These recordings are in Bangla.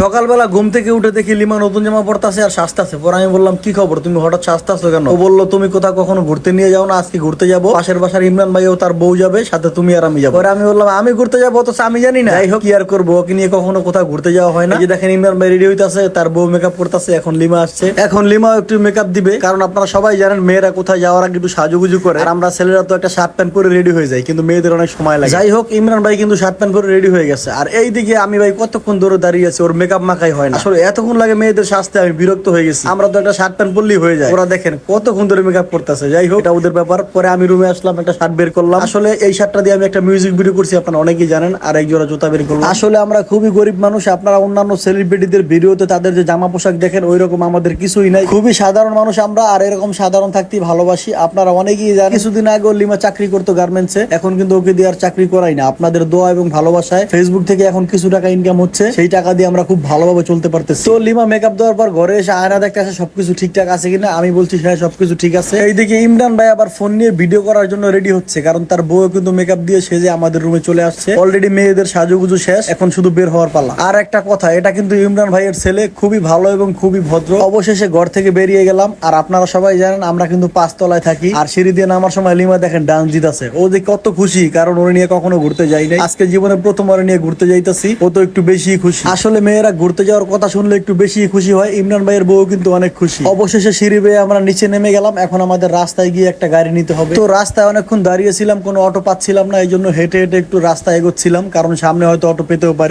সকালবেলা ঘুম থেকে উঠে দেখি লিমা নতুন জামা পড়তাছে আর সাজতাছে। পরে আমি বললাম, কি খবর? তুমি হঠাৎ সাজতাছো কেন? ও বলল, তুমি কোথাও কখনো ঘুরতে নিয়ে যাও না, আজকে ঘুরতে যাব। পাশের বাসার ইমরান ভাই ও তার বউ যাবে, সাথে তুমি আর আমি যাব। পরে আমি বললাম, আমি ঘুরতে যাব তো আমি জানি না। যাই হোক, কি আর করব? ওকে নিয়ে কখনো কোথাও ঘুরতে যাওয়া হয় না। যে দেখেন, ইমরান ভাই রেডি হইতাছে, তার বউ মেকআপ করতেছে, এখন লিমা আসছে। এখন লিমা একটু মেকআপ দিবে, কারণ আপনারা সবাই জানেন, মেয়েরা কোথায় যাওয়ার আগে একটু সাজুগুজু করে, আর আমরা ছেলেরা তো একটা শার্ট প্যান্ট পরে রেডি হয়ে যায় কিন্তু মেয়েদের অনেক সময় লাগে। যাই হোক, ইমরান ভাই কিন্তু শার্ট প্যান্ট পরে রেডি হয়ে গেছে। আর এইদিকে আমি ভাই কতক্ষণ ধরে দাঁড়িয়ে আছি, ওর মেকআপ মাখাই হয় না। আসলে এতক্ষণ লাগে মেয়েদের সাজতে আমি বিরক্ত হয়ে গেছি। আমরা তো একটা শার্ট প্যান্ট পরলেই হয়ে যায়। ওরা দেখেন কতক্ষণ ধরে মেকআপ করতেছে। যাই হোক এটা ওদের ব্যাপার। পরে আমি রুমে আসলাম একটা শার্ট বের করলাম। আসলে এই শার্টটা দিয়ে আমি একটা মিউজিক ভিডিও করছি আপনারা অনেকেই জানেন। আর এক জোড়া জুতা বের করলাম। আসলে আমরা খুবই গরিব মানুষ আপনারা অন্যান্য সেলিব্রিটিদের ভিডিওতে তাদের যে জামা পোশাক দেখেন ওই রকম আমাদের কিছুই নাই। খুবই সাধারণ মানুষ আমরা আর এরকম সাধারণ থাকতেই ভালোবাসি। আপনারা অনেকেই জানেন কিছুদিন আগে লিমা চাকরি করতো গার্মেন্টসে এখন কিন্তু ওকে দিয়ে আর চাকরি করাই না। আপনাদের দোয়া এবং ভালোবাসায় ফেসবুক থেকে এখন কিছু টাকা ইনকাম হচ্ছে। সেই টাকা দিয়ে আমরা খুব ভালোভাবে চলতে পারতেছি। তো লিমা মেকআপ দেওয়ার পর ঘরে এসে আয়না দেখতে আসে, সবকিছু ঠিকঠাক আছে কিনা? আমি বলছি হ্যাঁ সবকিছু ঠিক আছে। এইদিকে ইমরান ভাই আবার ফোন নিয়ে ভিডিও করার জন্য রেডি হচ্ছে, কারণ তার বউ কিন্তু মেকআপ দিয়ে সেজে আমাদের রুমে চলে আসছে। অলরেডি মেয়েদের সাজুগুজু শেষ, এখন শুধু বের হওয়ার পালা। আর একটা কথা, এটা কিন্তু ইমরান ভাইয়ের ছেলে, খুবই ভালো এবং খুবই ভদ্র। অবশেষে ঘর থেকে বেরিয়ে গেলাম, আর আপনারা সবাই জানেন, আমরা কিন্তু পাঁচতলায় থাকি। আর সিঁড়ি দিয়ে নামার সময় লিমা দেখেন ডান্স দিতেছে ও যে কত খুশি, কারণ ওর নিয়ে কখনো ঘুরতে যাই নাই। আজকে জীবনে প্রথম ওর নিয়ে ঘুরতে যাইতেছি, ও তো একটু বেশি খুশি। আসলে মেয়েরা ঘুরতে যাওয়ার কথা শুনলে একটু বেশি খুশি হয়। ইমরান ভাইয়ের বউ কিন্তু অনেক খুশি। অবশেষে সিঁড়ি বেয়ে আমরা নিচে নেমে গেলাম। এখন আমাদের রাস্তায় গিয়ে একটা গাড়ি নিতে হবে। তো রাস্তায় অনেকক্ষণ দাঁড়িয়েছিলাম, কোনো অটো পাচ্ছিলাম না, এই জন্য হেঁটে হেঁটে একটু রাস্তায় এগোচ্ছিলাম, কারণ সামনে হয়তো অটো পেতেও পর।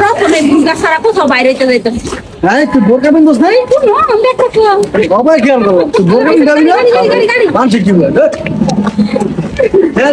প্রথমে সারা কোথাও বাইরে হ্যাঁ বোরকা বিন্দুস নাই? বাবা খেয়াল করো বোরকা বিন্দাবি না গাড়ি, গাড়ি, গাড়ি। মানছি কি বলে? হ্যাঁ,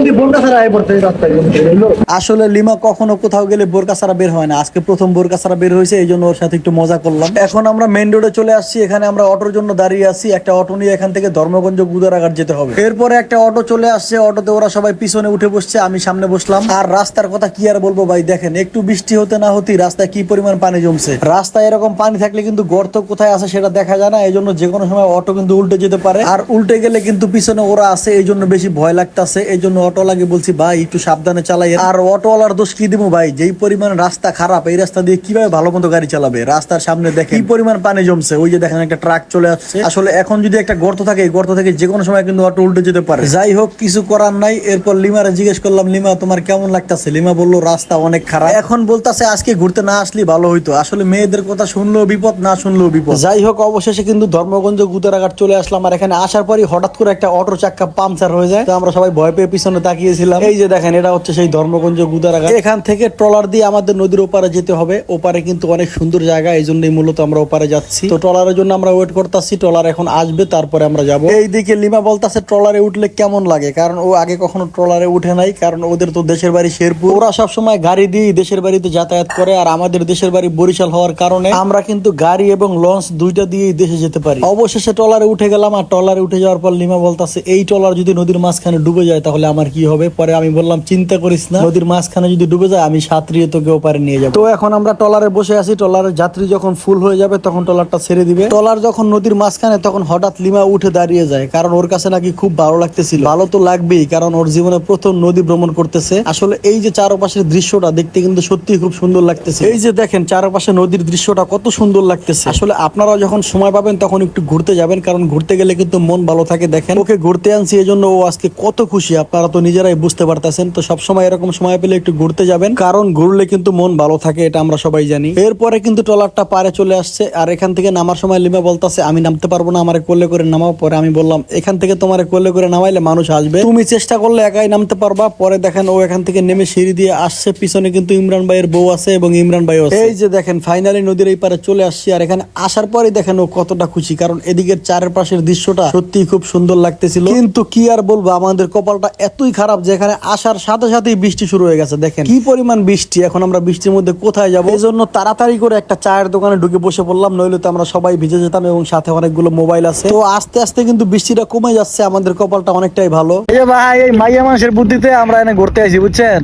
আসলে লিমা কখনো কোথাও গেলে বোরকা ছাড়া বের হয় না। আজকে প্রথম বোরকা ছাড়া বের হয়েছে এই জন্য ওর সাথে একটু মজা করলাম। এখন আমরা মেন রোডে চলে আসছি এখানে আমরা অটোর জন্য দাঁড়িয়ে আছি। একটা অটো নিয়ে এখান থেকে ধর্মগঞ্জ গুদারাঘাট যেতে হবে। এরপরে একটা অটো চলে আসছে অটোতে ওরা সবাই পিছনে উঠে বসছে আমি সামনে বসলাম। আর রাস্তার কথা কি আর বলব ভাই দেখেন একটু বৃষ্টি হতে না হতেই রাস্তায় কি পরিমাণ পানি জমছে? রাস্তায় এরকম পানি থাকলে কিন্তু গর্ত কোথায় আছে সেটা দেখা যায় না এই জন্য যে কোনো সময় অটো কিন্তু উল্টে যেতে পারে। আর উল্টে গেলে কিন্তু পিছনে ওরা আছে এই জন্য বেশি ভয় লাগতাছে। এই জন্য অটো লাগে বলছি, ভাই, একটু সাবধানে চালাই। আর অটোওয়ালার দোষ কি দিব ভাই? যেই পরিমাণ রাস্তা খারাপ, এই রাস্তা দিয়ে কীভাবে ভালো মতো গাড়ি চালাবে? রাস্তার সামনে দেখে কি পরিমাণ পানি জমছে? ওই যে দেখেন একটা ট্রাক চলে আসছে। আসলে এখন যদি একটা গর্ত থাকে গর্ত থেকে যে কোনো সময় কিন্তু অটো উল্টে যেতে পারে। যাই হোক, কিছু করার নাই। এরপর লিমারে জিজ্ঞেস করলাম, লিমা, তোমার কেমন লাগতাছে? লিমা বলল, রাস্তা অনেক খারাপ। এখন বলতাছে আজকে ঘুরতে না আসলে ভালো হইতো। আসলে মেয়েদের কথা শুনলেও বিপদ, না শুনলেও বিপদ। যাই হোক, অবশেষে কিন্তু ধর্মগঞ্জ গুদারাঘাট চলে আসলাম আর এখানে আসার পরই হঠাৎ করে একটা অটো চাক্কা পাংচার হয়ে যায়। তো আমরা সবাই ভয় পেয়ে পিছনে তাকিয়েছিলাম। এই যে দেখেন, এটা হচ্ছে সেই ধর্মগঞ্জ গুদারাঘাট। এখান থেকে ট্রলার দিয়ে আমাদের নদীর ওপারে যেতে হবে। ওপারে কিন্তু অনেক সুন্দর জায়গা এই জন্যই মূলত আমরা ওপারে যাচ্ছি। তো ট্রলারের জন্য আমরা ওয়েট করতেছি, ট্রলার এখন আসবে, তারপরে আমরা যাব। এইদিকে লিমা বলতাছে, ট্রলারে উঠলে কেমন লাগে? কারণ ও আগে কখনো ট্রলারে উঠে নাই, কারণ ওদের তো দেশের বাড়ি শেরপুর। ওরা সবসময় গাড়ি দিয়ে দেশের বাড়িতে যাতায়াত করে আর আমাদের দেশের বাড়ি বরিশাল হওয়ার কারণে আমরা কিন্তু গাড়ি এবং লঞ্চ দুইটা দিয়েই দেশে যেতে পারি। অবশেষে ট্রলারে উঠে গেলাম আর ট্রলারে উঠে যাওয়ার পর লিমা বলতাছে, এই ট্রলার যদি নদীর মাঝখানে ডুবে যায় তাহলে আমার কি হবে? পরে আমি বললাম, চিন্তা করিস না, নদীর মাঝখানে যদি ডুবে যায় আমি সাঁতরিয়ে তোকে ওপারে নিয়ে যাব। তো এখন আমরা ট্রলারে বসে আছি। ট্রলারের যাত্রী যখন ফুল হয়ে যাবে তখন ট্রলারটা ছেড়ে দিবে। ট্রলার যখন নদীর মাঝখানে, তখন হঠাৎ লিমা উঠে দাঁড়িয়ে যায়, কারণ ওর কাছে নাকি খুব ভালো লাগতেছিল। ভালো তো লাগবেই, কারণ ওর জীবনে প্রথম নদী ভ্রমণ করতেছে। আসলে এই যে চারপাশের দৃশ্যটা দেখতে কিন্তু সত্যি খুব সুন্দর লাগতেছে। এই যে দেখেন চারপাশে নদীর দৃশ্যটা কত সুন্দর লাগতেছে। আসলে আপনারা যখন সময় পাবেন তখন একটু ঘুরতে যাবেন কারণ ঘুরতে গেলে কিন্তু মন ভালো থাকে। দেখেন ওকে ঘুরতে আনছি এই জন্য ও আজকে কত খুশি। আপনারা তো নিজেরাই বুঝতে পারতেছেন। তো সবসময় এরকম সময় পেলে একটু ঘুরতে যাবেন কারণ ঘুরলে কিন্তু মন ভালো থাকে এটা আমরা সবাই জানি। এরপরে কিন্তু ট্রলারটা পারে চলে আসছে আর এখান থেকে নামার সময় লিমা বলতাছে আমি নামতে পারব না আমার কোলে করে নামাও। পরে আমি বললাম এখান থেকে তোমার কোলে করে নামাইলে মানুষ আসবে। তুমি চেষ্টা করলে একাই নামতে পারবা। পরে দেখেন ও এখান থেকে নেমে সিঁড়ি দিয়ে আসছে। পিছনে কিন্তু ইমরান ভাইয়ের বউ আছে এবং ইমরান ভাই আছে। এই যে দেখেন ফাইনালি নদীর এই পারে চলে আসছি আর এখানে আসার পরে দেখেন ও কতটা খুশি কারণ এদিকের চারপাশের দৃশ্যটা সত্যি খুব সুন্দর লাগতেছিল। কিন্তু কি আর বলব আমাদের কপালটা এতই খারাপ যে এখানে আসার সাথে সাথেই বৃষ্টি শুরু হয়ে গেছে দেখেন। কি পরিমাণ বৃষ্টি এখন আমরা বৃষ্টির মধ্যে কোথায় যাব? এই জন্য তাড়াতাড়ি করে একটা চায়ের দোকানে ঢুকে বসে পড়লাম নইলে তো আমরা সবাই ভিজে যেতাম এবং সাথে অনেকগুলো মোবাইল আছে। তো আস্তে আস্তে কিন্তু বৃষ্টিটা কমে যাচ্ছে আমাদের কপালটা অনেকটাই ভালো। ভাই এই মাইয়া মানুষের বুদ্ধিতে আমরা এনে ঘুরতে আসি বুঝছেন?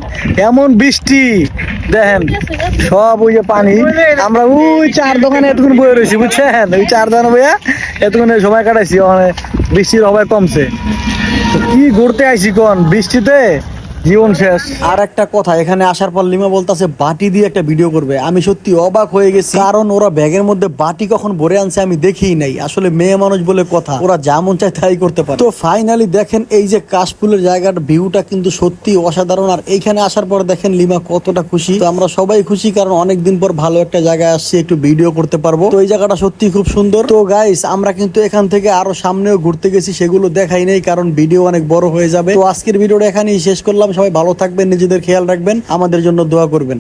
এমন বৃষ্টি দেখেন সব ওই যে পানি। আমরা ওই চার দোকানে এতক্ষণ বয়ে রয়েছি, বুঝছেন? ওই চার দোকানে বইয়া এতক্ষণ সময় কাটাইছি মানে বৃষ্টির অভাব কমছে। কি ঘুরতে আইছি কোন? বৃষ্টিতে? জীবন শেষ। আর একটা কথা, এখানে আসার পর লিমা বলতেছে, বাটি দিয়ে একটা ভিডিও করবে। আমি সত্যি অবাক হয়ে গেছি। কারণ ওরা ব্যাগের মধ্যে বাটি কখন ভরে আনছে আমি দেখিই নাই। আসলে মেয়ে মানুষ বলে কথা, ওরা যা মন চায় তাই করতে পারে। তো ফাইনালি দেখেন, এই যে কাশফুলের জায়গাটা ভিউটা কিন্তু সত্যি অসাধারণ। আর এইখানে আসার পর দেখেন লিমা কতটা খুশি। তো আমরা সবাই খুশি, কারণ অনেকদিন পর ভালো একটা জায়গায় আসছি, একটু ভিডিও করতে পারব। তো এই জায়গাটা সত্যি খুব সুন্দর। তো গাইস আমরা কিন্তু এখান থেকে আরও সামনেও ঘুরতে গেছি, সেগুলো দেখাই নেই, কারণ ভিডিও অনেক বড় হয়ে যাবে। তো আজকের ভিডিওটা এখানেই শেষ করলাম। সবাই ভালো থাকবেন নিজেদের খেয়াল রাখবেন আমাদের জন্য দোয়া করবেন।